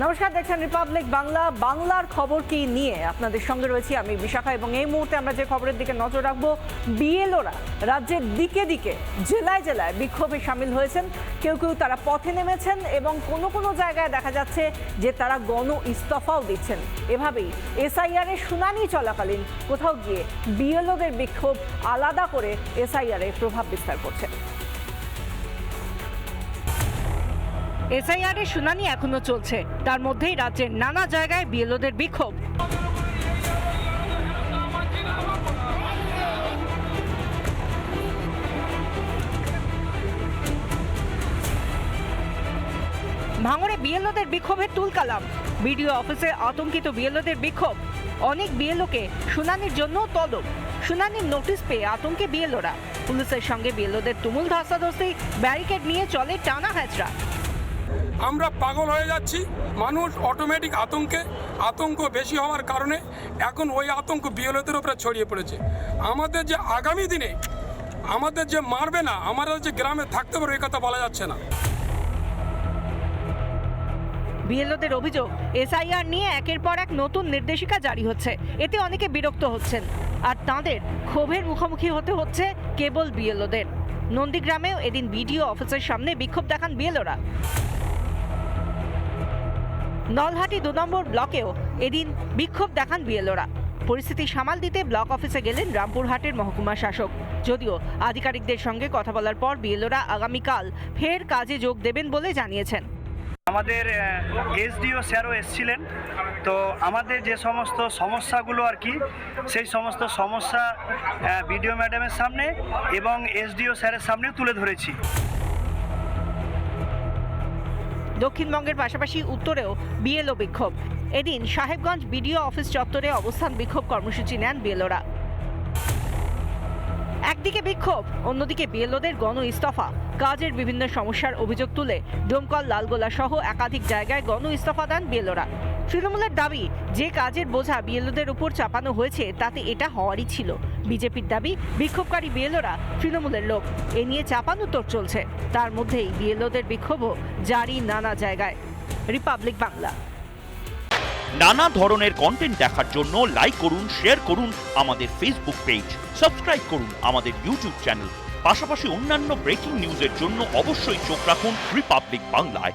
নমস্কার, দেখছেন রিপাবলিক বাংলা বাংলার খবর কি নিয়ে আপনাদের সঙ্গে রয়েছি আমি বিশাখা এবং এই মুহূর্তে আমরা যে খবরের দিকে নজর রাখব, বিএলওরা রাজ্যের দিকে দিকে, জেলায় জেলায় বিক্ষোভে সামিল হয়েছেন। কেউ কেউ তারা পথে নেমেছেন এবং কোনো কোনো জায়গায় দেখা যাচ্ছে যে তারা গণ ইস্তফাও দিচ্ছেন। এভাবেই এসআইআর এর শুনানি চলাকালীন কোথাও গিয়ে বিএলওদের বিক্ষোভ আলাদা করে এসআইআর প্রভাব বিস্তার করছে। এসআইআর এর শুনানি এখনও চলছে। তার মধ্যেই রাজ্যের নানা জায়গায় বিএলওদের বিক্ষোভ। ভাঙড়ে বিএলওদের বিক্ষোভের তুলকালাম। বিডিও অফিসে আতঙ্কিত বিএলওদের বিক্ষোভ। অনেক বিএলওকে শুনানির জন্য তলব। শুনানির নোটিশ পেয়ে আতঙ্কে বিএলওরা। পুলিশের সঙ্গে বিএলওদের তুমুল ধস্তাধস্তি, ব্যারিকেড নিয়ে চলে টানা হ্যাচড়া। আমরা পাগল হয়ে যাচ্ছি। মানুষ অটোমেটিক আতঙ্কে, আতঙ্ক বেশি হওয়ার কারণে এখন ওই আতঙ্ক বিএলওদের উপরে ছড়িয়ে পড়েছে। আমাদের যে আগামী দিনে, আমাদের যে মারবে না, আমাদের যে গ্রামে থাকতে পারবে এই কথা বলা যাচ্ছে না। বিএলওদের অভিযোগ, এসআইআর নিয়ে একের পর এক নতুন নির্দেশিকা জারি হচ্ছে। এতে অনেকে বিরক্ত হচ্ছেন। আর তাঁদের ক্ষোভের মুখোমুখি হতে হচ্ছে কেবল বিএলওদের। নন্দীগ্রামেও এদিন বিডিও অফিসের সামনে বিক্ষোভ দেখান বিএলওরা। নলহাটি দু নম্বর ব্লকেও এদিন বিক্ষোভ দেখান বিএলওরা। পরিস্থিতি সামাল দিতে ব্লক অফিসে গেলেন রামপুরহাটের মহকুমা শাসক। যদিও আধিকারিকদের সঙ্গে কথা বলার পর বিএলওরা আগামীকাল ফের কাজে যোগ দেবেন বলে জানিয়েছেন। আমাদের এসডিও স্যারও এসছিলেন। তো আমাদের যে সমস্ত সমস্যাগুলো আর কি, সেই সমস্ত সমস্যা বিডিও ম্যাডামের সামনে এবং এসডিও স্যারের সামনে তুলে ধরেছি। দক্ষিণবঙ্গের পাশাপাশি উত্তরেও বিএলও বিক্ষোভ। এদিন সাহেবগঞ্জ বিডিও অফিস চত্বরে অবস্থান বিক্ষোভ কর্মসূচি নেন বিএলওরা। একদিকে বিক্ষোভ, অন্যদিকে বিএলওদের গণ ইস্তফা। কাজের বিভিন্ন সমস্যার অভিযোগ তুলে ডোমকল লালগোলা সহ একাধিক জায়গায় গণ ইস্তফা দেন বিএলওরা। তৃণমূলের দাবি, যে কাজের বোঝা বিএলওদের উপর চাপানো হয়েছে, তাতে এটা হওয়ারই ছিল। বিজেপির দাবি, বিক্ষোভকারী বিএলওরা তৃণমূলের লোক। এ নিয়ে চাপানুতর চলছে। তার মধ্যেই বিএলওদের বিক্ষোভও জারি নানা জায়গায়। রিপাবলিক বাংলা। নানা ধরনের কন্টেন্ট দেখার জন্য লাইক করুন শেয়ার করুন আমাদের ফেসবুক পেজ সাবস্ক্রাইব করুন আমাদের ইউটিউব চ্যানেল পাশাপাশি অন্যান্য ব্রেকিং নিউজের জন্য অবশ্যই চোখ রাখুন রিপাবলিক বাংলায়